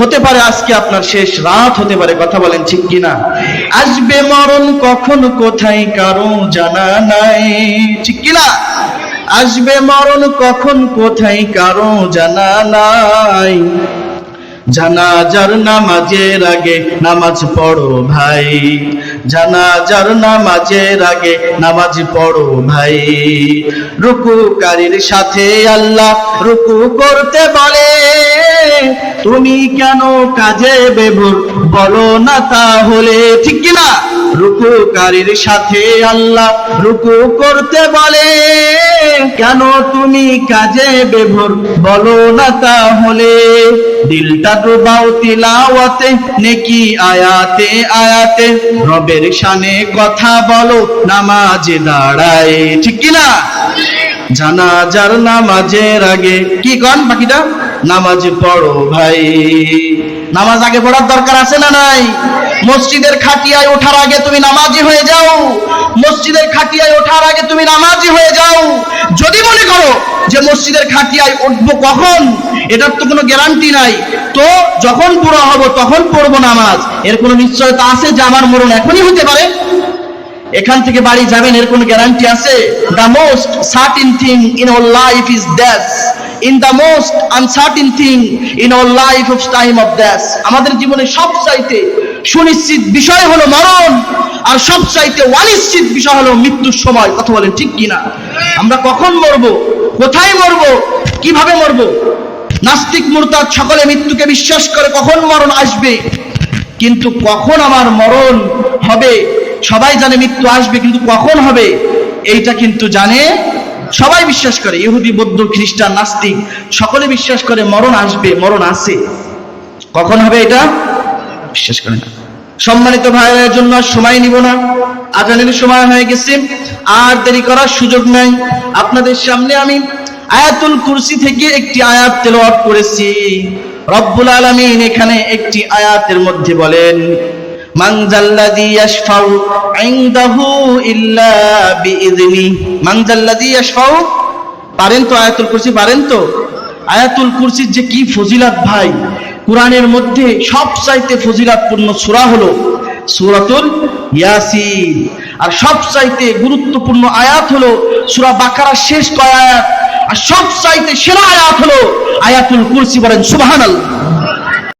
হতে পারে আজকে আপনার শেষ রাত, হতে পারে কথা বলেন ঠিক কিনা? আসবে মরণ কখন, কোথায়, কারও জানা নাই। ঠিক কিনা? আসবে মরণ কখন, কোথায়, কারও জানা নাই। জানাজার নামাজের আগে নামাজ পড়ো ভাই। জানাজার নামাজের আগে নামাজ পড়ো ভাই। রুকুকারীর সাথে আল্লাহ রুকু করতে বলে। তুমি কেন কাজে বেভুর বলো না তাহলে, ঠিক কিনা? রুকুকারীর সাথে আল্লাহ রুকু করতে বলে। কেন তুমি কাজে বেভোর? বলো না তাহলে। দিলটা ডুবাও তিলাওয়াতে, নেকি আয়াতে আয়াতে। রবের শানে কথা বলো, নামাজে দাঁড়ায়। ঠিক কিনা? জানাজার নামাজের আগে। কি কন বাকিটা? নামাজ পড়ো ভাই। নামাজ আগে পড়ার দরকার আছে না নাই? মসজিদের খাটিয়ায় ওঠার আগে তুমি নামাজি হয়ে যাও। মসজিদের খাটিয়ায় ওঠার আগে তুমি নামাজি হয়ে যাও। যদি মনে করো যে মসজিদের খাটিয়ায় উঠবো কখন, এটার তো কোনো গ্যারান্টি নাই। তো যখন পুরো হব তখন পড়ব নামাজ। এর কোনো নিশ্চয়তা আছে যে আমার মরণ এখনই হতে পারে? এখান থেকে বাড়ি যাবেন, এর কোনো গ্যারান্টি আছে? The most certain thing in our life is that's in the most uncertain thing in our life of time of that's আমাদের জীবনে সব চাইতে সুনিশ্চিত বিষয় হলো মরণ, আর সব চাইতে অনিশ্চিত বিষয় হলো মৃত্যুর সময়। কথা বলেন ঠিক কিনা? আমরা কখন মরবো? কোথায় মরবো? কীভাবে মরবো? নাস্তিক মুরতাদ সকলে মৃত্যুকে বিশ্বাস করে কখন মরণ আসবে? কিন্তু কখন আমার মরণ হবে? সবাই জানে মৃত্যু আসবে, কিন্তু কখন হবে? এইটা কিন্তু জানে সবাই বিশ্বাস করে, ইহুদি, বৌদ্ধ, খ্রিস্টান, নাস্তিক, সকলে বিশ্বাস করে মরণ আসবে, মরণ আছে। কখন হবে এটা? বিশ্বাস করে না। সম্মানিত ভাইয়ের জন্য সময় নিব না। আজানের সময় হয়ে গেছে। আর দেরি করার সুযোগ নাই। আপনাদের সামনে আমি আয়াতুল কুরসি থেকে একটি আয়াত তেলাওয়াত করেছি। রব্বুল আলামিন এখানে একটি আয়াতের মধ্যে বলেন মান জাল্লাযী ইয়াশফাউ ইল্লা বিইذনি ইয়াশফাউ, পারেন তো আয়াতুল কুরসি, পারেন তো? আয়াতুল কুরসির যে কি ফজিলাত ভাই? কোরআনের মধ্যে সব চাইতে ফজিলাতপূর্ণ সূরা হলো সূরাতুল ইয়াসিন। আর সব চাইতে গুরুত্বপূর্ণ আয়াত হলো সূরা বাকারার শেষ কয় আয়াত? আর সব চাইতে সেরা আয়াত হলো আয়াতুল কুরসি বলেন সুবহানাল্লাহ।